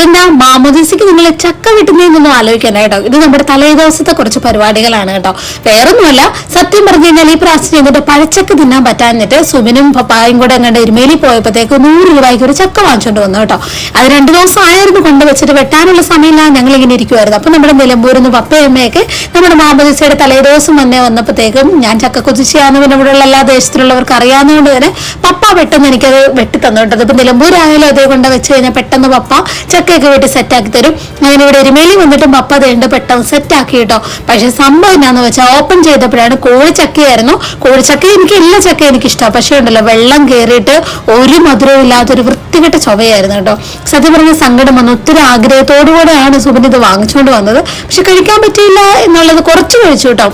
ഇതെന്താ മാമോദീസയ്ക്ക് നിങ്ങൾ ചക്ക വെട്ടുന്നതെന്നൊന്നും ആലോചിക്കണം കേട്ടോ. ഇത് നമ്മുടെ തലേദിവസത്തെ കുറച്ച് പരിപാടികളാണ് കേട്ടോ. വേറൊന്നുമല്ല സത്യം പറഞ്ഞു കഴിഞ്ഞാൽ ഈ പ്രാവശ്യം ചെയ്തിട്ട് പഴച്ചക്ക തിന്നാൻ പറ്റാഞ്ഞിട്ട് സുബിനും പപ്പായും കൂടെ അങ്ങോട്ട് എരുമേലി പോയപ്പോഴത്തേക്ക് നൂറ് രൂപയ്ക്ക് ഒരു ചക്ക വാങ്ങിച്ചുകൊണ്ട് വന്നു കേട്ടോ. അത് രണ്ടു ദിവസം ആയിരുന്നു കൊണ്ട് വെച്ചിട്ട് വെട്ടാനുള്ള സമയമില്ലാതെ ഞങ്ങൾ ഇങ്ങനെ ഇരിക്കുമായിരുന്നു അപ്പൊ നമ്മുടെ നിലമ്പൂരിൽ നിന്ന് പപ്പയമ്മയൊക്കെ നമ്മുടെ മാമോദീസയുടെ തലേദിവസം തന്നെ വന്നപ്പോഴത്തേക്കും ഞാൻ ചക്ക കുതിച്ചാന്ന് പിന്നെ ഇവിടെയുള്ള എല്ലാ ദേശത്തിലുള്ളവർക്ക് അറിയാവുന്നതുകൊണ്ട് തന്നെ പപ്പ പെട്ടെന്ന് എനിക്കത് വെട്ടി തന്നു കേട്ടോ. ഇപ്പൊ നിലമ്പൂരായാലും അതേ കൊണ്ട് വെച്ച് കഴിഞ്ഞാൽ പെട്ടെന്ന് പപ്പ ചക്കയൊക്കെ വെട്ടി സെറ്റാക്കി തരും. അങ്ങനെ ഇവിടെ എരുമേലി വന്നിട്ടും പപ്പ തേണ്ട പെട്ടെന്ന് സെറ്റാക്കി കേട്ടോ. പക്ഷെ സംഭവം എന്നാന്ന് വെച്ചാൽ ഓപ്പൺ ചെയ്തപ്പോഴാണ് കോഴിച്ചക്കയായിരുന്നു. കോഴിച്ചക്ക എനിക്ക് എല്ലാ ചക്ക എനിക്ക് ഇഷ്ടമാണ് പക്ഷേ ഉണ്ടല്ലോ വെള്ളം കയറിയിട്ട് ഒരു മധുരവും ഇല്ലാത്തൊരു വൃത്തികെട്ട ചൊവയായിരുന്നു കേട്ടോ. സത്യം പറഞ്ഞ സങ്കടം വന്നു. ഒത്തിരി ആഗ്രഹത്തോടു കൂടെയാണ് സുബിൻ ഇത് വാങ്ങിച്ചുകൊണ്ട് വന്നത്. പക്ഷെ കഴിക്കാൻ പറ്റിയില്ല എന്നുള്ളത് കുറച്ച് കഴിച്ചു കേട്ടോ.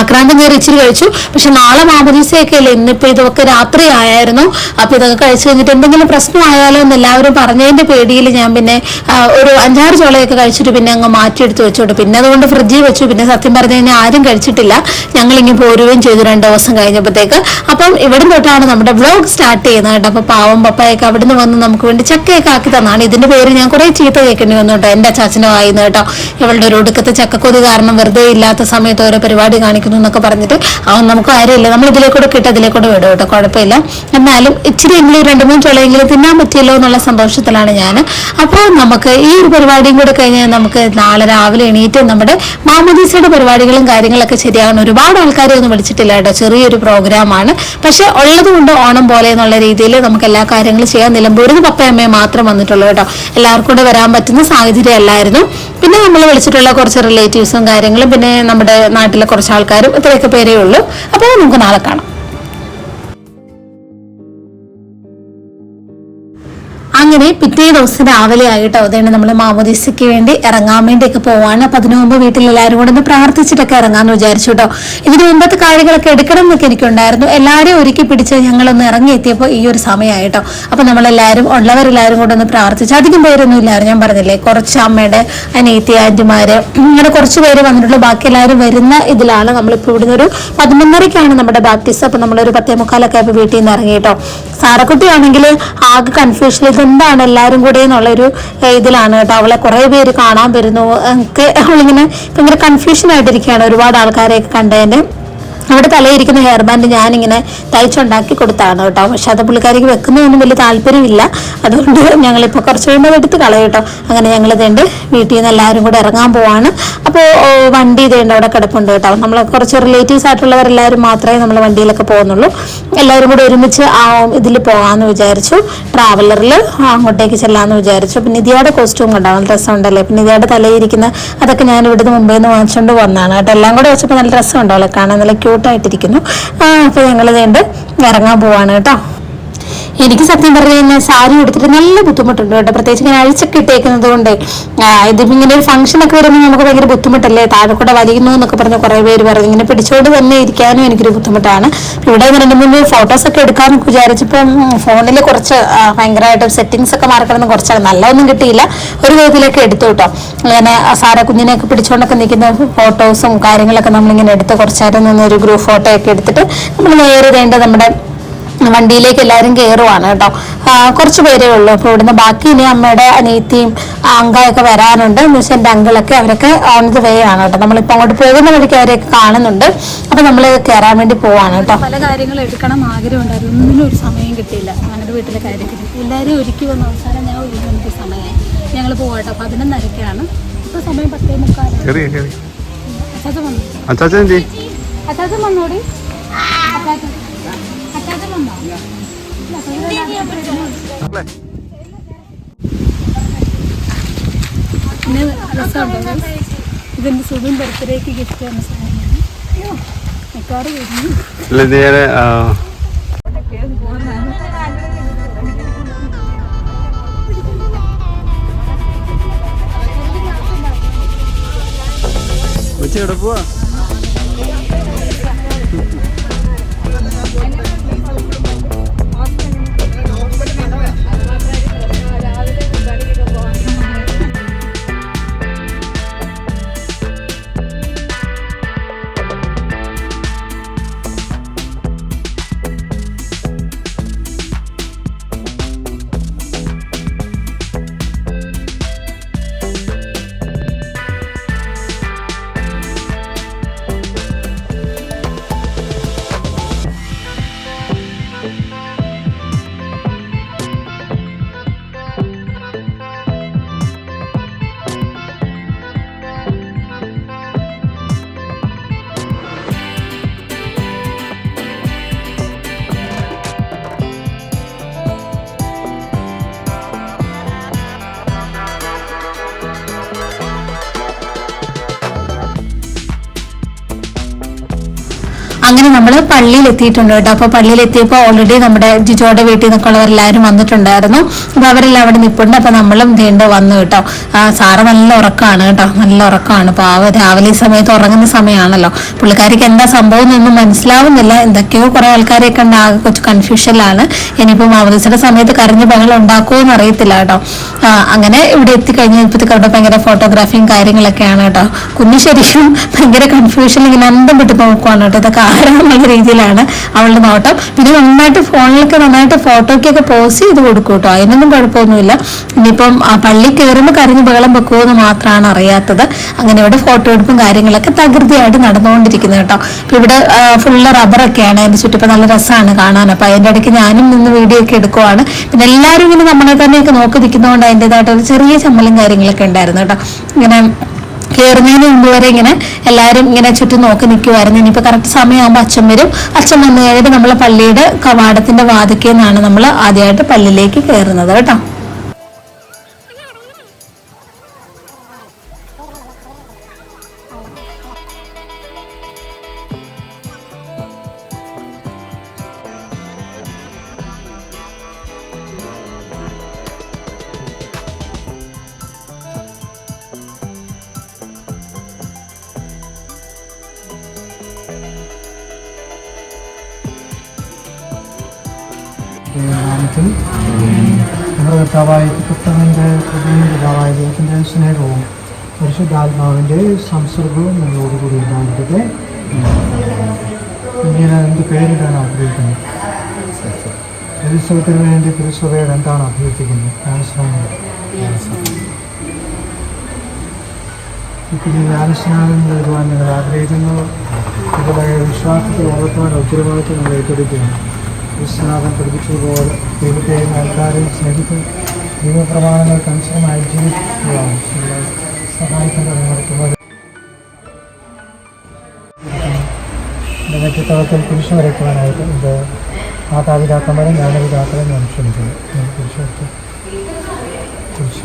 ആക്രാന്തം കയറി ഇച്ചിരി കഴിച്ചു. പക്ഷെ നാളെ മാമദീസയൊക്കെ അല്ലേ ഇന്നിപ്പോ ഇതൊക്കെ രാത്രി ആയായിരുന്നു. അപ്പൊ ഇതൊക്കെ കഴിച്ചു കഴിഞ്ഞിട്ട് എന്തെങ്കിലും പ്രശ്നമായാലോ എന്ന് എല്ലാവരും പറഞ്ഞതിന്റെ പേടിയിൽ ഞാൻ പിന്നെ ഒരു അഞ്ചാറ് ചോളയൊക്കെ കഴിച്ചിട്ട് പിന്നെ അങ്ങ് മാറ്റിയെടുത്ത് വെച്ചോട്ട്. പിന്നെ അതുകൊണ്ട് ഫ്രിഡ്ജിൽ വെച്ചു. പിന്നെ സത്യം പറഞ്ഞു കഴിഞ്ഞാൽ ആരും കഴിച്ചിട്ടില്ല. ഞങ്ങൾ ഇങ്ങനെ പോരുകയും ചെയ്തു രണ്ട് ദിവസം കഴിഞ്ഞപ്പോഴത്തേക്ക്. അപ്പം ഇവിടെ തൊട്ടാണ് നമ്മുടെ വ്ലോഗ് സ്റ്റാർട്ട് ചെയ്യുന്നത് കേട്ടോ. അപ്പൊ പാവം പപ്പായൊക്കെ അവിടുന്ന് വന്ന് നമുക്ക് വേണ്ടി ചക്കയൊക്കെ ആക്കി തന്നാണ്. ഇതിന്റെ പേര് ഞാൻ കുറെ ചീത്ത കേൾക്കേണ്ടി വന്നു കേട്ടോ. എന്റെ അച്ചാച്ചന്റെ ആയിരുന്നു കേട്ടോ. ഇവളുടെ ഒരു ഒടുക്കത്തെ ചക്കക്കൊതി കാരണം വെറുതെ ഇല്ലാത്ത സമയത്ത് ഓരോ പരിപാടി കാണിക്കുന്നു എന്നൊക്കെ പറഞ്ഞിട്ട് അവൻ നമുക്ക് കാര്യമില്ല നമ്മൾ ഇതിലേക്കൂടെ കിട്ടും ഇതിലേക്കൂടെ വിടും കേട്ടോ. കുഴപ്പമില്ല. എന്നാലും ഇച്ചിരി എങ്കിലും രണ്ട് മൂന്ന് ചുളയെങ്കിലും തിന്നാൻ പറ്റിയല്ലോ എന്നുള്ള സന്തോഷത്തിലാണ് ഞാൻ അപ്പോൾ നമുക്ക് ഈ ഒരു പരിപാടിയും കൂടെ കഴിഞ്ഞാൽ നമുക്ക് നാളെ രാവിലെ എണീറ്റ് നമ്മുടെ മാമദീസയുടെ പരിപാടികളും കാര്യങ്ങളൊക്കെ ശരിയാകുന്ന ഒരുപാട് ആൾക്കാരെ ഒന്നും വിളിച്ചിട്ടില്ല കേട്ടോ. ചെറിയൊരു പ്രോഗ്രാമാണ് പക്ഷെ ഉള്ളത് കൊണ്ട് ഓണം പോലെ എന്നുള്ള രീതിയിൽ നമുക്ക് എല്ലാ കാര്യങ്ങളും ചെയ്യാൻ നിലമ്പൂരിൽ പപ്പയമ്മയെ മാത്രം വന്നിട്ടുള്ളൂ കേട്ടോ. എല്ലാവർക്കും കൂടെ വരാൻ പറ്റുന്ന സാഹചര്യം അല്ലായിരുന്നു. പിന്നെ നമ്മൾ വിളിച്ചിട്ടുള്ള കുറച്ച് റിലേറ്റീവ്സും കാര്യങ്ങളും പിന്നെ നമ്മുടെ നാട്ടിലെ കുറച്ച് ആൾക്കാരും ഇത്രയൊക്കെ പേരേ ഉള്ളൂ. അപ്പോൾ നമുക്ക് നാളെ കാണാം. അങ്ങനെ പിറ്റേ ദിവസം രാവിലെ ആയിട്ടോ അതേ നമ്മൾ മാമോദീസയ്ക്ക് വേണ്ടി ഇറങ്ങാൻ വേണ്ടിയൊക്കെ പോവാണ്. അപ്പൊ അതിനു മുമ്പ് വീട്ടിൽ എല്ലാവരും കൂടെ ഒന്ന് പ്രാർത്ഥിച്ചിട്ടൊക്കെ ഇറങ്ങാന്ന് വിചാരിച്ചു കേട്ടോ ഇതിന് മുമ്പത്തെ കാര്യങ്ങളൊക്കെ എടുക്കണം എന്നൊക്കെ എനിക്കുണ്ടായിരുന്നു. എല്ലാവരെയും ഒരുക്കി പിടിച്ച് ഇറങ്ങി എത്തിയപ്പോൾ ഈ ഒരു സമയമായിട്ടോ അപ്പൊ നമ്മളെല്ലാവരും ഉള്ളവരെല്ലാവരും കൂടെ ഒന്ന് പ്രാർത്ഥിച്ചു. അധികം പേരൊന്നും ഇല്ലായിരുന്നു ഞാൻ പറഞ്ഞില്ലേ? കുറച്ച് അമ്മയുടെ അനീത്തി ആന്റിമാര് ഇങ്ങനെ കുറച്ച് പേര് വന്നിട്ടുള്ളൂ. ബാക്കി എല്ലാവരും വരുന്ന ഇതിലാണ് നമ്മളിപ്പോൾ ഇവിടുന്ന് ഒരു പതിനൊന്നരയ്ക്കാണ് നമ്മുടെ ബാപ്റ്റിസ്റ്റ് അപ്പൊ നമ്മളൊരു പത്തേ മുക്കാലൊക്കെ ആയപ്പോൾ വീട്ടിൽ നിന്ന് ഇറങ്ങി കേട്ടോ സാറക്കുട്ടി ആണെങ്കിൽ ആകെ കൺഫ്യൂഷൻ ഇതെന്താണ് എല്ലാവരും കൂടെ എന്നുള്ളൊരു ഇതിലാണ് കേട്ടോ. അവളെ കുറെ പേര് കാണാൻ വരുന്നു. ഒക്കെ അവളിങ്ങനെ ഭയങ്കര കൺഫ്യൂഷൻ ആയിട്ടിരിക്കുകയാണ് ഒരുപാട് ആൾക്കാരെയൊക്കെ കണ്ടതിന്റെ അവിടെ തലയിരിക്കുന്ന ഹെയർ ബാൻഡ് ഞാനിങ്ങനെ തയ്ച്ചുണ്ടാക്കി കൊടുത്താണ് കേട്ടോ. പക്ഷെ അത് പുള്ളിക്കാരിക്ക് വെക്കുന്നതൊന്നും വലിയ താല്പര്യമില്ല. അതുകൊണ്ട് ഞങ്ങളിപ്പോൾ കുറച്ച് കഴിയുമ്പോൾ എടുത്ത് കളയും കേട്ടോ. അങ്ങനെ ഞങ്ങൾ ഇതേണ്ട് വീട്ടിൽ നിന്ന് എല്ലാവരും കൂടെ ഇറങ്ങാൻ പോവാണ്. അപ്പോൾ വണ്ടി ഇതേണ്ട അവിടെ കിടപ്പുണ്ട് കേട്ടോ. നമ്മൾ കുറച്ച് റിലേറ്റീവ്സ് ആയിട്ടുള്ളവരെല്ലാവരും മാത്രമേ നമ്മൾ വണ്ടിയിലൊക്കെ പോകുന്നുള്ളൂ. എല്ലാവരും കൂടെ ഒരുമിച്ച് ആ ഇതിൽ പോകാമെന്ന് വിചാരിച്ചു. ട്രാവലറിൽ അങ്ങോട്ടേക്ക് ചെല്ലാമെന്ന് വിചാരിച്ചു. പിന്നെ ഇതിയുടെ കോസ്റ്റ്യൂം കണ്ടാവും നല്ല രസമുണ്ടല്ലേ പിന്നെ ഇതിയുടെ തലയിരിക്കുന്ന അതൊക്കെ ഞാൻ ഇവിടുന്ന് മുമ്പേ നിന്ന് വാങ്ങിച്ചുകൊണ്ട് വന്നതാണ് കേട്ടോ. എല്ലാം കൂടെ വെച്ചപ്പോൾ നല്ല രസമുണ്ടാവല്ലോ കാണാൻ. നല്ല ക്യൂട്ടായിട്ടിരിക്കുന്നു ആ അപ്പോൾ ഞങ്ങൾ വേണ്ട ഇറങ്ങാൻ പോവാണ് കേട്ടോ. എനിക്ക് സത്യം പറഞ്ഞു കഴിഞ്ഞാൽ സാരി ഉടുത്തിട്ട് നല്ല ബുദ്ധിമുട്ടുണ്ട് കേട്ടോ. പ്രത്യേകിച്ച് ഇങ്ങനെ അഴിച്ചൊക്കെ ഇട്ടേക്കുന്നത് കൊണ്ട് ഇതിപ്പോ ഇങ്ങനെ ഒരു ഫംഗ്ഷൻ ഒക്കെ വരുമ്പോൾ നമുക്ക് ഭയങ്കര ബുദ്ധിമുട്ടല്ലേ? താഴെ കൂടെ വലിയുന്നു എന്നൊക്കെ പറഞ്ഞ് കുറെ പേര് പറഞ്ഞു. ഇങ്ങനെ പിടിച്ചോണ്ട് തന്നെ ഇരിക്കാനും എനിക്കൊരു ബുദ്ധിമുട്ടാണ്. ഇവിടെ രണ്ട് മൂന്ന് ഫോട്ടോസ് ഒക്കെ എടുക്കാമെന്ന് വിചാരിച്ചപ്പം ഫോണിൽ കുറച്ച് ഭയങ്കരമായിട്ട് സെറ്റിങ്സ് ഒക്കെ മാറിക്കിടന്ന് കുറച്ച് നല്ലതൊന്നും കിട്ടിയില്ല. ഒരു വിധത്തിലൊക്കെ എടുത്തു കേട്ടോ. അങ്ങനെ സാര കുഞ്ഞിനെയൊക്കെ പിടിച്ചോണ്ടൊക്കെ നിൽക്കുന്ന ഫോട്ടോസും കാര്യങ്ങളൊക്കെ നമ്മളിങ്ങനെ എടുത്ത് കുറച്ചേരം നിന്ന് ഒരു ഗ്രൂപ്പ് ഫോട്ടോ ഒക്കെ എടുത്തിട്ട് നമ്മൾ നേരെ വേണ്ട നമ്മുടെ വണ്ടിയിലേക്ക് എല്ലാവരും കയറുവാണ് കേട്ടോ. കുറച്ച് പേരേ ഉള്ളൂ. അപ്പോൾ ഇവിടുന്ന് ബാക്കി ഇനി അമ്മയുടെ അനിയത്തിയും അങ്കായൊക്കെ വരാനുണ്ട്. എന്ന് വെച്ചാൽ എന്റെ അങ്കിളൊക്കെ അവരൊക്കെ ഓൺ ദ വേ ആണ് കേട്ടോ. നമ്മളിപ്പോൾ അങ്ങോട്ട് പോകുന്ന വഴിക്ക് അവരെയൊക്കെ കാണുന്നുണ്ട്. അപ്പോൾ നമ്മൾ കയറാൻ വേണ്ടി പോവാണ് കേട്ടോ. പല കാര്യങ്ങളും എടുക്കണം ആഗ്രഹമുണ്ടായിരുന്നു ഒന്നിനും ഒരു സമയം കിട്ടിയില്ല. അങ്ങനെ വീട്ടിലെ കാര്യത്തിൽ എല്ലാവരും ഒരുക്കി വന്ന അവസാനം ഞാൻ ഒരു എനിക്ക് സമയമായി ഞങ്ങൾ പോകട്ടെ പതിനൊന്നരക്കാണ് ഇപ്പോൾ സമയം പത്തേ മുക്കാലും. കേറി കേറി അച്ചാച്ചൻ വന്നു? അച്ചാച്ചൻ വന്നോടി? അച്ചാച്ചൻ. പിന്നെ രസമുണ്ടോ ഇതെന്റെ സുഖം ബർത്ത്ഡേക്ക് ഗിഫ്റ്റ് തന്ന സാധനമാണ് മിക്കവാറും വരുന്നു കൊച്ചി എവിടെ പോവാ നമ്മൾ പള്ളിയിൽ എത്തിയിട്ടുണ്ട് കേട്ടോ. അപ്പോൾ പള്ളിയിൽ എത്തിയപ്പോൾ ഓൾറെഡി നമ്മുടെ ജിജോയുടെ വീട്ടിൽ നിന്നൊക്കെയുള്ളവരെല്ലാവരും വന്നിട്ടുണ്ടായിരുന്നു. അപ്പോൾ അവരെല്ലാം അവിടെ നിൽപ്പുണ്ട് അപ്പോൾ നമ്മളും വീണ്ടും വന്നു കേട്ടോ. സാറ് നല്ല ഉറക്കമാണ് കേട്ടോ. നല്ല ഉറക്കമാണ് പാവ രാവിലെ സമയത്ത് ഉറങ്ങുന്ന സമയമാണല്ലോ. പുള്ളിക്കാരിക്ക് എന്താ സംഭവം എന്നൊന്നും മനസ്സിലാവുന്നില്ല. എന്തൊക്കെയോ കുറെ ആൾക്കാരെയൊക്കെ ഉണ്ട്. ആകെ കുറച്ച് കൺഫ്യൂഷനിലാണ് ഇനിയിപ്പോൾ മാമദിസിന്റെ സമയത്ത് കരഞ്ഞ് ബഹളം ഉണ്ടാക്കുമോ എന്ന് അറിയത്തില്ല കേട്ടോ. അങ്ങനെ ഇവിടെ എത്തിക്കഴിഞ്ഞപ്പോഴത്തേക്ക് അവിടെ ഭയങ്കര ഫോട്ടോഗ്രാഫിയും കാര്യങ്ങളൊക്കെയാണ് കേട്ടോ. കുഞ്ഞു ശരിക്കും ഭയങ്കര കൺഫ്യൂഷൻ ഇങ്ങനെ അന്തം വിട്ട് നോക്കുവാണ് കേട്ടോ. ഇതൊക്കെ ആരാന്നുള്ള രീതിയിലാണ് അവളുടെ നോട്ടം. പിന്നെ നന്നായിട്ട് ഫോണിലൊക്കെ നന്നായിട്ട് ഫോട്ടോയ്ക്കൊക്കെ പോസ്റ്റ് ചെയ്ത് കൊടുക്കും കേട്ടോ അതിനൊന്നും കുഴപ്പമൊന്നുമില്ല. ഇനിയിപ്പം പള്ളി കയറുമ്പോൾ കരഞ്ഞ് ബഹളം വെക്കുമോ എന്ന് മാത്രമാണ് അറിയാത്തത്. അങ്ങനെ ഇവിടെ ഫോട്ടോ എടുപ്പും കാര്യങ്ങളൊക്കെ തകൃതിയായിട്ട് നടന്നുകൊണ്ടിരിക്കുന്നത് കേട്ടോ. ഇപ്പൊ ഇവിടെ ഫുള്ള് റബ്ബറൊക്കെയാണ്. അതിന്റെ ചുറ്റിപ്പം നല്ല രസമാണ് കാണാൻ. അപ്പൊ അതിന്റെ ഇടയ്ക്ക് ഞാനും നിന്ന് വീഡിയോ ഒക്കെ എടുക്കുവാണ്. പിന്നെ എല്ലാവരും ഇങ്ങനെ നമ്മളെ തന്നെയൊക്കെ നോക്കി നിൽക്കുന്നതുകൊണ്ട് അതിന്റെതായിട്ട് ഒരു ചെറിയ ചമ്മലും കാര്യങ്ങളൊക്കെ ഉണ്ടായിരുന്നു കേട്ടോ. ഇങ്ങനെ കയറുന്നതിന് മുമ്പ് വരെ ഇങ്ങനെ എല്ലാവരും ഇങ്ങനെ ചുറ്റും നോക്കി നിൽക്കുമായിരുന്നു ഇനിയിപ്പോൾ കറക്റ്റ് സമയമാകുമ്പോൾ അച്ഛൻ വരും. അച്ഛൻ വന്നു കഴിഞ്ഞിട്ട് നമ്മൾ പള്ളിയുടെ കവാടത്തിന്റെ വാതിക്കൽ നിന്നാണ് നമ്മൾ ആദ്യമായിട്ട് പള്ളിയിലേക്ക് കയറുന്നത് കേട്ടോ. നാമത്തിൽ നമ്മുടെ കർത്താവായ പുത്രന്റെ പിതാവായ ദൈവത്തിന്റെ സ്നേഹവും പരിശുദ്ധാത്മാവിന്റെ സംസർഗവും നിങ്ങളോടുകൂടി ഉണ്ടാകട്ടെ ഇങ്ങനെ എന്ത് പേരിടാൻ ആഗ്രഹിക്കുന്നു ഉത്സവത്തിന് വേണ്ടി തിരുസഭയോട് എന്താണ് അഭ്യർത്ഥിക്കുന്നത് ജ്ഞാനസ്നാനം നൽകുവാൻ നിങ്ങൾ ആഗ്രഹിക്കുന്നു. നിങ്ങളുടെ വിശ്വാസത്തിൽ വളർത്തുവാൻ ഉത്തരവാദിത്വം നിങ്ങൾ ഏറ്റെടുക്കുകയാണ്. വിശ്വനാഥൻ പഠിപ്പിച്ചതുപോലെ ദൈവത്തെയും ആൾക്കാരെയും സ്നേഹിച്ച് ദൈവപ്രമാണങ്ങൾക്ക് അനുസരമായി ജീവിക്കുകയാണ് സഹായിക്കുന്നത് നടത്തുന്നത്. വ്യക്തിത്വത്തിൽ കുരിശ് വരയ്ക്കുവാനായിട്ട് ഇത് മാതാപിതാക്കന്മാരെ ജ്ഞാനപിതാക്കളെ ഞാൻ ക്ഷണിക്കുന്നു. കുരിശ് വയ്ക്കുക കുരിശ്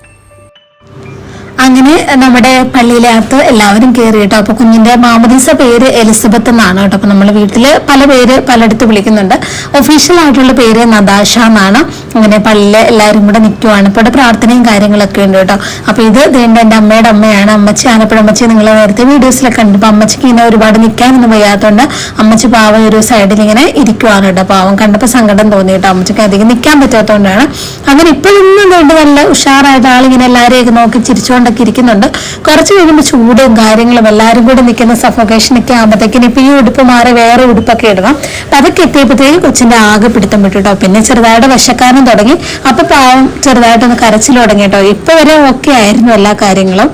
അങ്ങനെ നമ്മുടെ പള്ളിയിലെ അകത്ത് എല്ലാവരും കയറി കേട്ടോ. അപ്പൊ കുഞ്ഞിന്റെ മാമദീസ പേര് എലിസബത്ത് എന്നാണ് കേട്ടോ. അപ്പൊ നമ്മുടെ വീട്ടിൽ പല പേര് പലയിടത്ത് വിളിക്കുന്നുണ്ട്. ഒഫീഷ്യൽ ആയിട്ടുള്ള പേര് നദാഷ എന്നാണ്. അങ്ങനെ പള്ളിയിലെ എല്ലാവരും കൂടെ നിൽക്കുവാണ് ഇപ്പോൾ ഇവിടെ പ്രാർത്ഥനയും കാര്യങ്ങളൊക്കെ ഉണ്ട് കേട്ടോ. അപ്പൊ ഇത് ദേണ്ട എന്റെ അമ്മയുടെ അമ്മയാണ്. അമ്മച്ചി ആനപ്പുഴ അമ്മച്ചി നിങ്ങൾ നേരത്തെ വീഡിയോസിലൊക്കെ കണ്ടു അപ്പൊ അമ്മച്ചിക്ക് ഇങ്ങനെ ഒരുപാട് നിൽക്കാനൊന്നും വയ്യാത്തതുകൊണ്ട് അമ്മച്ചി പാവം ഒരു സൈഡിൽ ഇങ്ങനെ ഇരിക്കുവാണ് കേട്ടോ. പാവം കണ്ടപ്പോൾ സങ്കടം തോന്നി കേട്ടോ. അമ്മച്ചിക്ക് അധികം നിൽക്കാൻ പറ്റാത്തതുകൊണ്ടാണ് അങ്ങനെ ഇപ്പോഴൊന്നും വേണ്ട നല്ല ഉഷാറായിട്ട് ആളിങ്ങനെ എല്ലാവരെയൊക്കെ നോക്കി ചിരിച്ചുകൊണ്ടൊക്കെ ഇരിക്കുന്നുണ്ട്. കുറച്ച് കഴിയുമ്പോൾ ചൂടും കാര്യങ്ങളും എല്ലാവരും കൂടെ നിൽക്കുന്ന സഫോക്കേഷൻ ഒക്കെ ആകുമ്പോഴത്തേക്കിന് ഇപ്പൊ ഈ ഉടുപ്പ് മാറി വേറെ ഉടുപ്പൊക്കെ ഇടണം. അപ്പൊ അതൊക്കെ എത്തിയപ്പോഴത്തേക്ക് കൊച്ചിന്റെ ആകെ പിടുത്തം വിട്ടുട്ടോ പിന്നെ ചെറുതായിട്ട് വശക്കാനും തുടങ്ങി. അപ്പൊ പാവം ചെറുതായിട്ടൊന്ന് കരച്ചിൽ തുടങ്ങി കേട്ടോ ഇപ്പൊ വരെ ഓക്കെ ആയിരുന്നു എല്ലാ കാര്യങ്ങളും.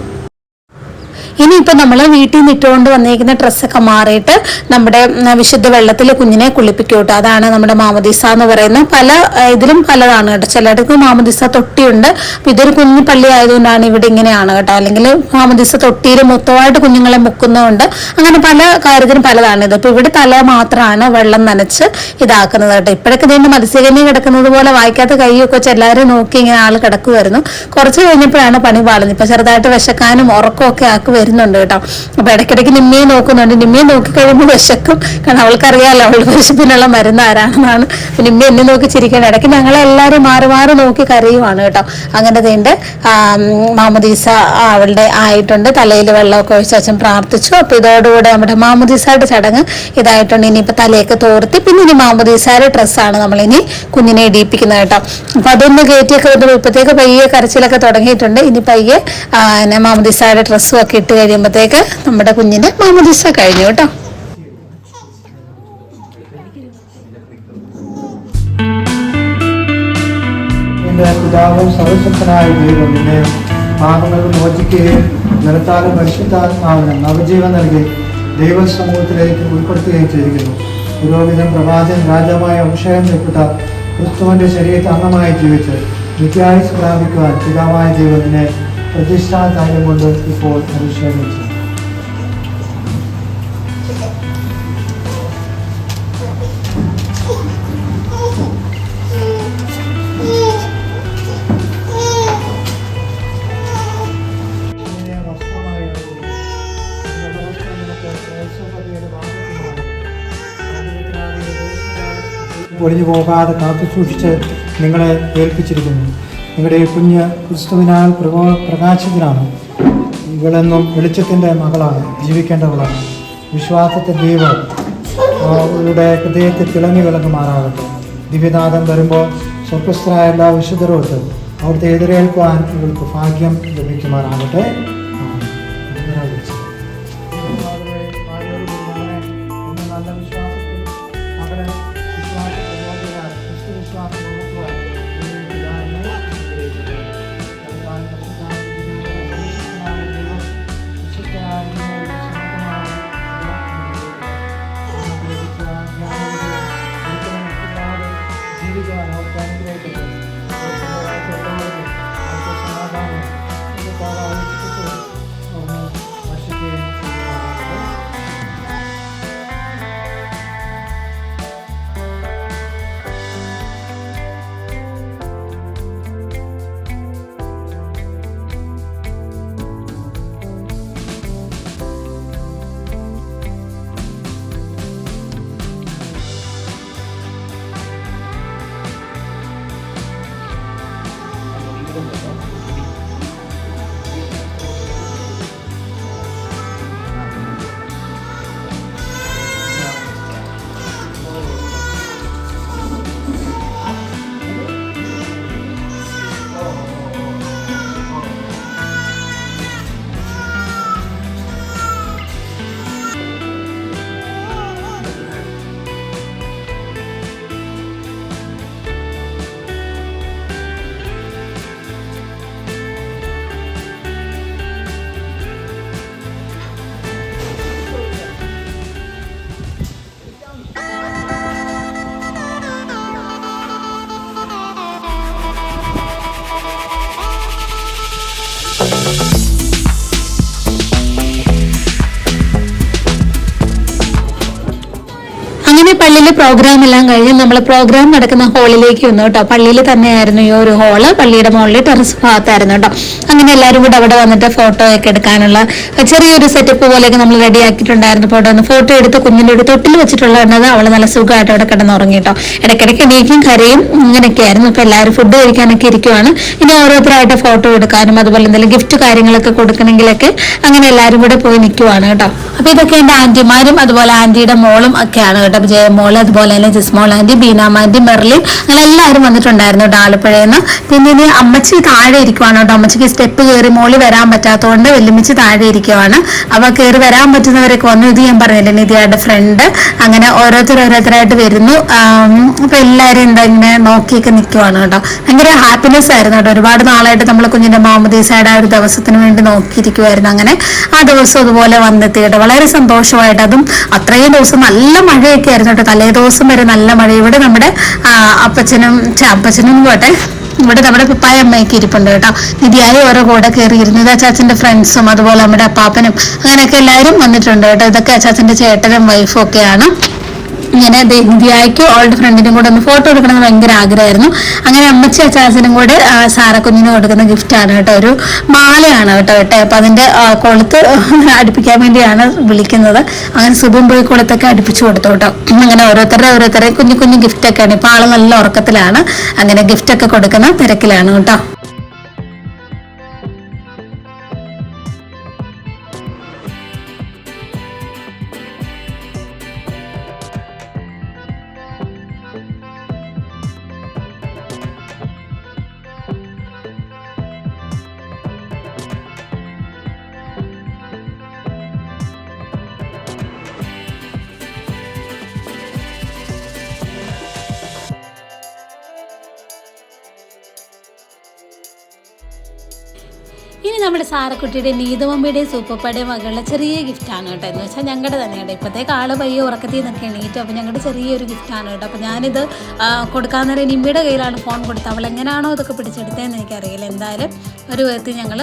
ഇനിയിപ്പോൾ നമ്മൾ വീട്ടിൽ നിന്ന് ഇട്ടുകൊണ്ട് വന്നിരിക്കുന്ന ഡ്രസ്സൊക്കെ മാറിയിട്ട് നമ്മുടെ വിശുദ്ധ വെള്ളത്തിൽ കുഞ്ഞിനെ കുളിപ്പിക്കും അതാണ് നമ്മുടെ മാമദീസ എന്ന് പറയുന്ന പല ഇതിലും പലതാണ് കേട്ടോ. ചിലയിടത്ത് മാമദീസ തൊട്ടിയുണ്ട്. അപ്പം ഇതൊരു കുഞ്ഞു പള്ളി ആയതുകൊണ്ടാണ് ഇവിടെ ഇങ്ങനെയാണ് കേട്ടോ. അല്ലെങ്കിൽ മാമദീസ തൊട്ടിയിൽ മൊത്തമായിട്ട് കുഞ്ഞുങ്ങളെ മുക്കുന്നതുകൊണ്ട് അങ്ങനെ പല കാര്യത്തിനും പലതാണ് ഇത്. അപ്പോൾ ഇവിടെ തല മാത്രമാണ് വെള്ളം നനച്ച് ഇതാക്കുന്നത് കേട്ടോ. ഇപ്പോഴൊക്കെ ഇതിന്റെ മത്സ്യകന്യ കിടക്കുന്നത് പോലെ വായിക്കാത്ത കൈയൊക്കെ വെച്ച് എല്ലാവരും നോക്കി ഇങ്ങനെ ആൾ കിടക്കുമായിരുന്നു കുറച്ച് കഴിഞ്ഞപ്പോഴാണ് പണി പാളുന്നത്. ഇപ്പം ചെറുതായിട്ട് വിശക്കാനും ഉറക്കമൊക്കെ ആക്കി വരുന്നുണ്ട് കേട്ടോ. അപ്പൊ ഇടയ്ക്കിടയ്ക്ക് നിമ്മയെ നോക്കുന്നുണ്ട്. നിമ്മയെ നോക്കി കഴിയുമ്പോൾ വിശക്കും. കാരണം അവൾക്കറിയാലോ അവളുടെ വിശപ്പിനുള്ള മരുന്ന് ആരാണെന്നാണ്. നിമ്മ എന്നെ നോക്കി ചിരിക്കണം ഇടയ്ക്ക് ഞങ്ങളെ എല്ലാവരും മാറി മാറി നോക്കി കരയുവാണ് കേട്ടോ. അങ്ങനെ തേണ്ട് മാമുദീസ അവളുടെ ആയിട്ടുണ്ട്. തലയിൽ വെള്ളമൊക്കെ ഒഴിച്ച് അച്ഛൻ പ്രാർത്ഥിച്ചു. അപ്പൊ ഇതോടുകൂടെ നമ്മുടെ മാമുദീസയുടെ ചടങ്ങ് ഇതായിട്ടുണ്ട്. ഇനിയിപ്പോ തലയൊക്കെ തോർത്തി. പിന്നെ ഇനി മാമുദീസയുടെ ഡ്രസ്സാണ് നമ്മൾ ഇനി കുഞ്ഞിനെ ഇടിയിപ്പിക്കുന്നത് കേട്ടോ. അപ്പൊ അതൊന്ന് കയറ്റിയൊക്കെ വരുമ്പോൾ ഇപ്പോഴത്തേക്ക് പയ്യെ കരച്ചിലൊക്കെ തുടങ്ങിയിട്ടുണ്ട്. ഇനി പയ്യെ മാമദീസയുടെ ഡ്രസ്സും ഒക്കെ ഇട്ട് കഴിയുമ്പോഴത്തേക്ക് നമ്മുടെ കുഞ്ഞിന്റെ മാമദിസ കഴിഞ്ഞു കേട്ടോ. പിതാവും സർവശക്തനായ ദൈവം നിന്നെ മോചിക്കുകയും ജലത്താലും പരിശുദ്ധാത്മാവിന് നവജീവൻ നൽകി ദൈവസമൂഹത്തിലേക്ക് ഉൾപ്പെടുത്തുകയും ചെയ്തിരിക്കുന്നു. പുരോഹിതൻ പ്രവാചകൻ രാജാവായ അഭിഷേകം ചെയ്യപ്പെട്ട ക്രിസ്തുവിന്റെ ശരീരത്തെ അംഗമായി ജീവിച്ച് നിത്യായുസ് പ്രാപിക്കുവാൻ പിതാവായ ദൈവത്തിനെ പ്രതിഷ്ഠാ കാര്യം കൊണ്ട് ഇപ്പോൾ അഭിഷേകം ചെയ്തു ഒളിഞ്ഞു പോകാതെ കാത്തു സൂക്ഷിച്ച് നിങ്ങളെ ഏൽപ്പിച്ചിരിക്കുന്നു. ഈ കുഞ്ഞ് ക്രിസ്തുവിനാൽ പ്രകോ പ്രകാശത്തിനാണ് ഇവളെന്നും വെളിച്ചത്തിന്റെ മകളാണ്. ജീവിക്കേണ്ടവളാണ്. വിശ്വാസത്തെ ദൈവം അവളുടെ ഹൃദയത്തെ തിളങ്ങി വിളങ്ങുമാറാകട്ടെ. ദിവ്യനാഥം വരുമ്പോൾ സ്വർഗസ്ഥരായ എല്ലാ വിശുദ്ധരോട്ട് അവിടുത്തെ എതിരേൽക്കുവാൻ ഇവൾക്ക് ഭാഗ്യം ലഭിക്കുമാറാകട്ടെ. പള്ളിയിലെ പ്രോഗ്രാം എല്ലാം കഴിഞ്ഞ് നമ്മൾ പ്രോഗ്രാം നടക്കുന്ന ഹാളിലേക്ക് വന്നു കേട്ടോ. പള്ളിയിൽ തന്നെയായിരുന്നു ഈ ഒരു ഹാൾ പള്ളിയുടെ മുകളിൽ ടെറസ് ഭാഗത്തായിരുന്നു കേട്ടോ. അങ്ങനെ എല്ലാവരും കൂടെ അവിടെ വന്നിട്ട് ഫോട്ടോ ഒക്കെ എടുക്കാനുള്ള ചെറിയൊരു സെറ്റപ്പ് പോലെയൊക്കെ നമ്മൾ റെഡി ആക്കിയിട്ടുണ്ടായിരുന്നു ഫോട്ടോ ഒന്ന് ഫോട്ടോ എടുത്ത് കുഞ്ഞിന്റെ ഒരു തൊട്ടിൽ വെച്ചിട്ടുള്ള എണ്ണത് അവൾ നല്ല സുഖമായിട്ട് അവിടെ കിടന്നുറങ്ങി കേട്ടോ. ഇടയ്ക്കിടയ്ക്ക് എണീക്കും കരയും ഇങ്ങനെയൊക്കെ ആയിരുന്നു. എല്ലാവരും ഫുഡ് കഴിക്കാനൊക്കെ ഇരിക്കുവാണ്. ഇനി ഓരോരുത്തരായിട്ട് ഫോട്ടോ എടുക്കാനും അതുപോലെ എന്തെങ്കിലും ഗിഫ്റ്റ് കാര്യങ്ങളൊക്കെ കൊടുക്കണമെങ്കിലൊക്കെ അങ്ങനെ എല്ലാവരും കൂടെ പോയി നിൽക്കുവാണ് കേട്ടോ. അപ്പൊ ഇതൊക്കെ എന്റെ ആന്റിമാരും അതുപോലെ ആന്റിയുടെ മോളും ഒക്കെയാണ് കേട്ടോ. ജയമോൾ അതുപോലെ തന്നെ ജിസ്മോൾ ആന്റി ബീനാമ ആന്റി മെർലിൻ അങ്ങനെ എല്ലാവരും വന്നിട്ടുണ്ടായിരുന്നു കേട്ടോ ആലപ്പുഴയിൽ നിന്ന്. പിന്നെ ഇനി അമ്മച്ചി താഴെ ഇരിക്കുവാണ് കേട്ടോ. അമ്മച്ചിക്ക് സ്റ്റെപ്പ് കയറി മോളി വരാൻ പറ്റാത്തതുകൊണ്ട് വെല്ലുമിച്ച് താഴെ ഇരിക്കുവാണ്. അപ്പൊ കയറി വരാൻ പറ്റുന്നവരൊക്കെ വന്നു. ഇത് ഞാൻ പറഞ്ഞില്ലേ നിധിയുടെ ഫ്രണ്ട് അങ്ങനെ ഓരോരുത്തർ ഓരോരുത്തരായിട്ട് വരുന്നു. അപ്പൊ എല്ലാവരും എന്താ ഇങ്ങനെ നോക്കിയൊക്കെ നിൽക്കുവാണ് കേട്ടോ. ഭയങ്കര ഹാപ്പിനെസ് ആയിരുന്നു കേട്ടോ. ഒരുപാട് നാളായിട്ട് നമ്മൾ കുഞ്ഞിന്റെ മാമദീസയുടെ ആ ഒരു ദിവസത്തിന് വേണ്ടി നോക്കിയിരിക്കുമായിരുന്നു അങ്ങനെ. ആ ദിവസം അതുപോലെ വന്നെത്തി കേട്ടോ. വളരെ സന്തോഷമായിട്ട് അതും അത്രയും ദിവസം നല്ല മഴയൊക്കെ ആയിരുന്നു കേട്ടോ. തലേ ദിവസം വരെ നല്ല മഴ. ഇവിടെ നമ്മുടെ അപ്പച്ചനും അപ്പച്ചനും പോട്ടെ. ഇവിടെ നമ്മുടെ പിപ്പായ അമ്മയൊക്കെ ഇരിപ്പുണ്ട് കേട്ടോ. നിധിയായി ഓരോ കൂടെ കയറിയിരുന്നത് അച്ചാച്ചന്റെ ഫ്രണ്ട്സും അതുപോലെ നമ്മുടെ അപ്പാപ്പനും അങ്ങനെയൊക്കെ എല്ലാവരും വന്നിട്ടുണ്ട് കേട്ടോ. ഇതൊക്കെ അച്ചാച്ചന്റെ ചേട്ടനും വൈഫും ഒക്കെയാണ്. ഇങ്ങനെ നിധിയായിക്ക് ഓൾഡ് ഫ്രണ്ടിനും കൂടെ ഒന്ന് ഫോട്ടോ എടുക്കണമെന്ന് ഭയങ്കര ആഗ്രഹമായിരുന്നു. അങ്ങനെ അമ്മച്ചി അച്ചാച്ചനും കൂടെ ആ, സാറ ഗിഫ്റ്റ് കൊടുക്കുന്ന ഗിഫ്റ്റാണ് കേട്ടോ. ഒരു മാലയാണ് കേട്ടോ കേട്ടെ അപ്പൊ അതിന്റെ കൊളുത്ത് അടുപ്പിക്കാൻ വേണ്ടിയാണ് വിളിക്കുന്നത്. അങ്ങനെ സുഖം പോയി കൊളുത്തൊക്കെ അടുപ്പിച്ചു കൊടുത്തു കേട്ടോ. അങ്ങനെ ഓരോരുത്തരുടെ ഓരോരുത്തരെ കുഞ്ഞു കുഞ്ഞു ഗിഫ്റ്റൊക്കെയാണ് ഇപ്പൊ ആൾ നല്ല ഉറക്കത്തിലാണ്. അങ്ങനെ ഗിഫ്റ്റൊക്കെ കൊടുക്കുന്ന തിരക്കിലാണ് കേട്ടോ. നമ്മുടെ സാറക്കുട്ടിയുടെ നീതുമമ്മിയുടെയും സൂപ്പപ്പയുടെയും മകളുടെ ചെറിയ ഗിഫ്റ്റാണ് കേട്ടോ. എന്ന് വെച്ചാൽ ഞങ്ങളുടെ തന്നെ കേട്ടോ. ഇപ്പോഴത്തേക്ക് ആൾ പയ്യെ ഉറക്കത്തിൽ നിന്നൊക്കെ എണീറ്റു. അപ്പോൾ ഞങ്ങളുടെ ചെറിയൊരു ഗിഫ്റ്റാണ് കേട്ടോ. അപ്പോൾ ഞാനിത് കൊടുക്കാൻ നേരം നിമ്മിയുടെ കയ്യിലാണ് ഫോൺ കൊടുത്തത്. അവൾ എങ്ങനെയാണോ ഇതൊക്കെ പിടിച്ചെടുത്തതെന്ന് എനിക്കറിയില്ല. എന്തായാലും ഒരു വിധത്തിൽ ഞങ്ങൾ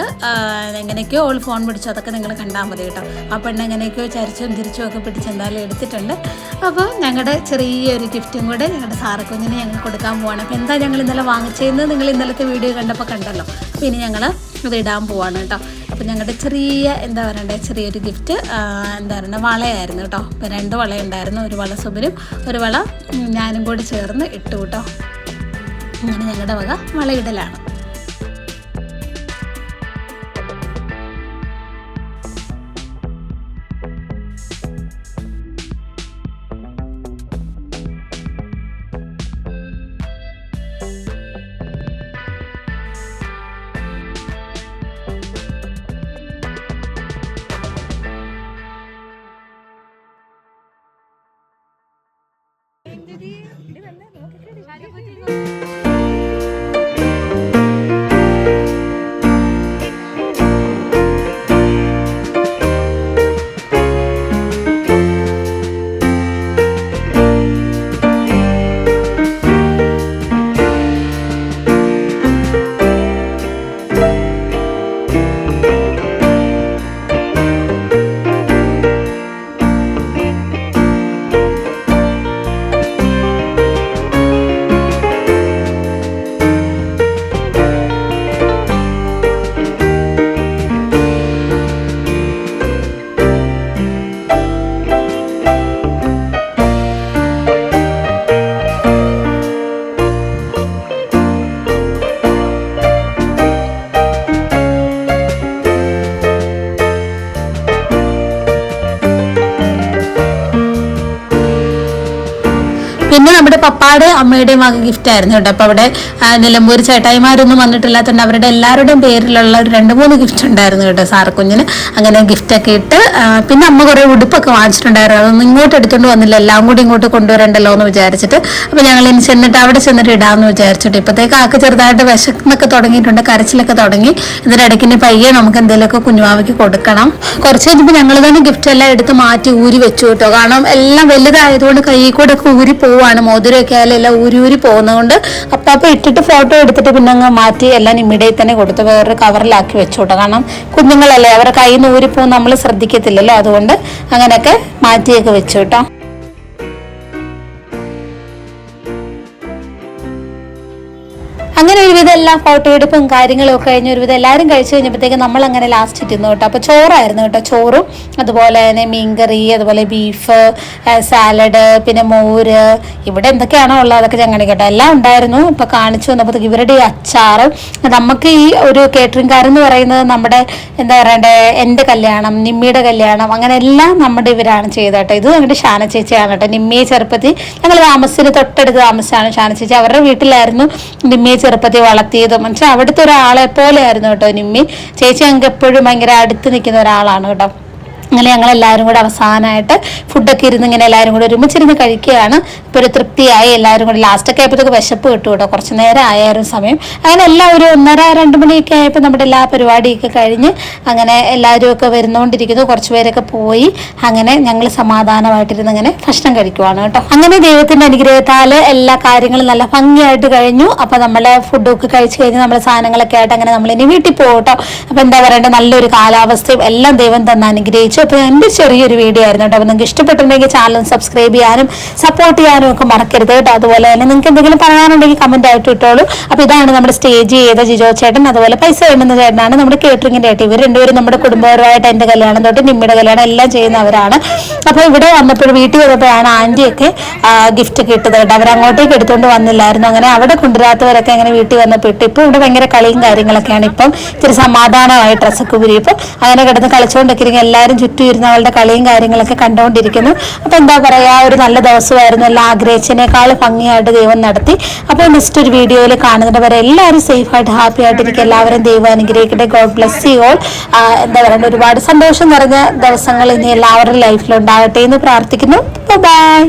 എങ്ങനെയൊക്കെയോ അവൾ ഫോൺ പിടിച്ചു. അതൊക്കെ നിങ്ങൾ കണ്ടാൽ മതി കേട്ടോ. ആ പെണ്ണ് എങ്ങനെയൊക്കെയോ ചരിച്ചും തിരിച്ചും ഒക്കെ പിടിച്ച് എന്തായാലും എടുത്തിട്ടുണ്ട്. അപ്പോൾ ഞങ്ങളുടെ ചെറിയൊരു ഗിഫ്റ്റും കൂടെ ഞങ്ങളുടെ സാറക്കുഞ്ഞിന് ഞങ്ങൾ കൊടുക്കാൻ പോവാണ്. അപ്പോൾ എന്താ ഞങ്ങൾ ഇന്നലെ വാങ്ങിച്ചതെന്ന് നിങ്ങൾ ഇന്നലത്തെ വീഡിയോ കണ്ടപ്പോൾ കണ്ടല്ലോ. പിന്നെ ഞങ്ങൾ ഇത് ഇടാൻ പോവാണ് കേട്ടോ. അപ്പോൾ ഞങ്ങളുടെ ചെറിയ എന്താ പറയണ്ടേ ചെറിയൊരു ഗിഫ്റ്റ് എന്താ പറയുക വളയായിരുന്നു കേട്ടോ. അപ്പോൾ രണ്ട് വളയുണ്ടായിരുന്നു ഒരു വള സുബിനും ഒരു വള ഞാനും കൂടി ചേർന്ന് ഇട്ടു കേട്ടോ. അങ്ങനെ ഞങ്ങളുടെ വക വളയിടലാണ് പപ്പാടെ അമ്മയുടെയും വക ഗിഫ്റ്റ് ആയിരുന്നു കേട്ടോ. അപ്പോൾ അവിടെ നിലമ്പൂർ ചേട്ടായിമാരൊന്നും വന്നിട്ടില്ലാത്തതുകൊണ്ട് അവരുടെ എല്ലാവരുടെയും പേരിലുള്ള ഒരു രണ്ട് മൂന്ന് ഗിഫ്റ്റ് ഉണ്ടായിരുന്നു കേട്ടോ സാർ കുഞ്ഞിന് അങ്ങനെ ഗിഫ്റ്റ് ഒക്കെ ഇട്ട് പിന്നെ അമ്മ കുറേ ഉടുപ്പൊക്കെ വാങ്ങിച്ചിട്ടുണ്ടായിരുന്നു. അതൊന്നും ഇങ്ങോട്ട് എടുത്തുകൊണ്ട് വന്നില്ല. എല്ലാം കൂടി ഇങ്ങോട്ട് കൊണ്ടുവരണ്ടല്ലോ എന്ന് വിചാരിച്ചിട്ട്. അപ്പോൾ ഞങ്ങൾ ഇനി ചെന്നിട്ട് അവിടെ ചെന്നിട്ട് ഇടാമെന്ന് വിചാരിച്ചിട്ട്. ഇപ്പോഴത്തേക്ക് ആക്ക് ചെറുതായിട്ട് വിശക്കുന്നൊക്കെ തുടങ്ങിയിട്ടുണ്ട് കരച്ചിലൊക്കെ തുടങ്ങി. ഇതിനിടയ്ക്ക് പയ്യെ നമുക്ക് എന്തെങ്കിലുമൊക്കെ കുഞ്ഞുമാവയ്ക്ക് കൊടുക്കണം. കുറച്ച് കഴിഞ്ഞപ്പോൾ ഞങ്ങൾ തന്നെ ഗിഫ്റ്റ് എല്ലാം എടുത്ത് മാറ്റി ഊരി വെച്ചു കേട്ടോ. കാരണം എല്ലാം വലുതായതുകൊണ്ട് കൈ കൂടെ ഒക്കെ ഊരി പോവാണ്. മോതിരമൊക്കെ ആയാലും എല്ലാം ഊരി ഊരി പോകുന്നതുകൊണ്ട് അപ്പം അപ്പം ഇട്ടിട്ട് ഫോട്ടോ എടുത്തിട്ട് പിന്നെ അങ്ങ് മാറ്റി എല്ലാം ഇമ്മീഡിയറ്റ് തന്നെ കൊടുത്ത് വേറൊരു കവറിലാക്കി വെച്ചോട്ടെ. കാരണം കുഞ്ഞുങ്ങളല്ലേ അവരുടെ കയ്യിൽ നിന്ന് ഊരിപ്പോകും നമ്മൾ ശ്രദ്ധിക്കത്തില്ലല്ലോ. അതുകൊണ്ട് അങ്ങനെയൊക്കെ മാറ്റിയൊക്കെ വെച്ചു കേട്ടോ അങ്ങനെ ഒരുവിധം എല്ലാം ഫോട്ടോ എടുപ്പും കാര്യങ്ങളും ഒക്കെ കഴിഞ്ഞ് ഒരുവിധം എല്ലാവരും കഴിച്ചു കഴിഞ്ഞപ്പോഴത്തേക്ക് നമ്മൾ അങ്ങനെ ലാസ്റ്റ് തിന്നു കേട്ടോ. അപ്പോൾ ചോറായിരുന്നു കേട്ടോ ചോറും അതുപോലെ തന്നെ മീൻകറി അതുപോലെ ബീഫ് സാലഡ് പിന്നെ മോര് ഇവിടെ എന്തൊക്കെയാണോ ഉള്ളത് അതൊക്കെ ഞാൻ കേട്ടോ. എല്ലാം ഉണ്ടായിരുന്നു. ഇപ്പോൾ കാണിച്ചു വന്നപ്പോഴത്തേക്ക് ഇവരുടെ ഈ അച്ചാറ് നമുക്ക് ഈ ഒരു കേറ്ററിംഗുകാരെന്ന് പറയുന്നത് നമ്മുടെ എന്താ പറയണ്ടേ എന്റെ കല്യാണം നിമ്മിയുടെ കല്യാണം അങ്ങനെ എല്ലാം നമ്മുടെ ഇവരാണ് ചെയ്തത് കേട്ടോ. ഇത് ഞങ്ങളുടെ ഷാന ചേച്ചിയാണ് കേട്ടോ. നിമ്മിയെ ചെറുപ്പത്തിൽ ഞങ്ങൾ താമസത്തിന് തൊട്ടടുത്ത് താമസിച്ചാണ് ഷാന ചേച്ചി. അവരുടെ വീട്ടിലായിരുന്നു നിമ്മിയെ ചെറുപ്പത്തിൽ വളർത്തിയതും മനസ്സിലാൽ അവിടുത്തെ ഒരാളെ പോലെയായിരുന്നു കേട്ടോ നിമ്മി. ചേച്ചി ഞങ്ങൾക്ക് എപ്പോഴും ഭയങ്കര അടുത്ത് നിൽക്കുന്ന ഒരാളാണ് കേട്ടോ. അങ്ങനെ ഞങ്ങൾ എല്ലാവരും കൂടെ അവസാനമായിട്ട് ഫുഡൊക്കെ ഇരുന്ന് ഇങ്ങനെ എല്ലാവരും കൂടെ ഒരുമിച്ചിരുന്ന് കഴിക്കുകയാണ്. ഇപ്പോൾ ഒരു തൃപ്തിയായി. എല്ലാവരും കൂടെ ലാസ്റ്റൊക്കെ ആയപ്പോഴത്തേക്ക് വിശപ്പ് കിട്ടും കേട്ടോ. കുറച്ച് നേരം ആയാലും സമയം. അങ്ങനെ എല്ലാം ഒരു ഒന്നര രണ്ട് മണിയൊക്കെ ആയപ്പോൾ നമ്മുടെ എല്ലാ പരിപാടിയൊക്കെ കഴിഞ്ഞ് അങ്ങനെ എല്ലാവരും ഒക്കെ വരുന്നുകൊണ്ടിരിക്കുന്നു കുറച്ച് പേരൊക്കെ പോയി. അങ്ങനെ ഞങ്ങൾ സമാധാനമായിട്ടിരുന്ന് അങ്ങനെ ഭക്ഷണം കഴിക്കുവാണ് കേട്ടോ. അങ്ങനെ ദൈവത്തിന്റെ അനുഗ്രഹത്താൽ എല്ലാ കാര്യങ്ങളും നല്ല ഭംഗിയായിട്ട് കഴിഞ്ഞു. അപ്പോൾ നമ്മൾ ഫുഡൊക്കെ കഴിച്ച് കഴിഞ്ഞ് നമ്മൾ സാധനങ്ങളൊക്കെ ആയിട്ട് അങ്ങനെ നമ്മൾ ഇനി വീട്ടിൽ പോകും കേട്ടോ. അപ്പോൾ എന്താ പറയണ്ടേ? നല്ലൊരു കാലാവസ്ഥയും എല്ലാം ദൈവം തന്നെ അനുഗ്രഹിച്ചു. അപ്പോൾ എന്റെ ചെറിയൊരു വീഡിയോ ആയിരുന്നു കേട്ടോ. നിങ്ങൾക്ക് ഇഷ്ടപ്പെട്ടിട്ടുണ്ടെങ്കിൽ ചാനൽ സബ്സ്ക്രൈബ് ചെയ്യാനും സപ്പോർട്ട് ചെയ്യാനും ഒക്കെ മറക്കരുത് കേട്ടോ. അതുപോലെ തന്നെ നിങ്ങൾക്ക് എന്തെങ്കിലും പറയാനുണ്ടെങ്കിൽ കമന്റ് ആയിട്ട് ഇട്ടോളൂ. അപ്പോൾ ഇതാണ് നമ്മുടെ സ്റ്റേജ് ചെയ്ത ജിജോ ചേട്ടൻ അതുപോലെ പൈസ വേണ്ടുന്ന ചേട്ടനാണ് നമ്മുടെ കേറ്ററിംഗിന്റെ ആയിട്ട് ഇവർ രണ്ടുപേരും നമ്മുടെ കുടുംബപരമായിട്ട് എന്റെ കല്യാണം തൊട്ട് നിമ്മിയുടെ കല്യാണം എല്ലാം ചെയ്യുന്നവരാണ്. അപ്പോൾ ഇവിടെ വന്നപ്പോൾ വീട്ടിൽ വന്നപ്പോഴാണ് ആന്റിയൊക്കെ ഗിഫ്റ്റ് കിട്ടുന്നത് കേട്ടോ. അവർ അങ്ങോട്ടേക്ക് എടുത്തുകൊണ്ട് വന്നില്ലായിരുന്നു. അങ്ങനെ അവിടെ കൊണ്ടുവരാത്തവരൊക്കെ അങ്ങനെ വീട്ടിൽ വന്നപ്പോൾ ഇട്ടു ഇപ്പോൾ ഇവിടെ ഭയങ്കര കളിയും കാര്യങ്ങളൊക്കെയാണ്. ഇപ്പം ഇത്തിരി സമാധാനമായി ഡ്രസ്സൊക്കെ ഉരിയപ്പോൾ അങ്ങനെ കിടന്ന് കളിച്ചുകൊണ്ടൊക്കെ ഇരിക്കും എല്ലാവരും ഇരുന്ന് അവളുടെ കളിയും കാര്യങ്ങളൊക്കെ കണ്ടുകൊണ്ടിരിക്കുന്നു അപ്പോൾ എന്താ പറയാ ഒരു നല്ല ദിവസമായിരുന്നു. എല്ലാം ആഗ്രഹിച്ചതിനേക്കാൾ ഭംഗിയായിട്ട് ദൈവം നടത്തി. അപ്പോൾ നെക്സ്റ്റ് ഒരു വീഡിയോയിൽ കാണുന്നത് വരെ എല്ലാവരും സേഫായിട്ട് ഹാപ്പി ആയിട്ട് ആയിട്ടിരിക്കും എല്ലാവരും ദൈവം അനുഗ്രഹിക്കട്ടെ. ഗോഡ് ബ്ലസ് യു ഓൾ എന്താ പറയുക ഒരുപാട് സന്തോഷം നിറഞ്ഞ ദിവസങ്ങൾ ഇനി എല്ലാവരുടെ ലൈഫിൽ ഉണ്ടാകട്ടെ എന്ന് പ്രാർത്ഥിക്കുന്നു. ബൈ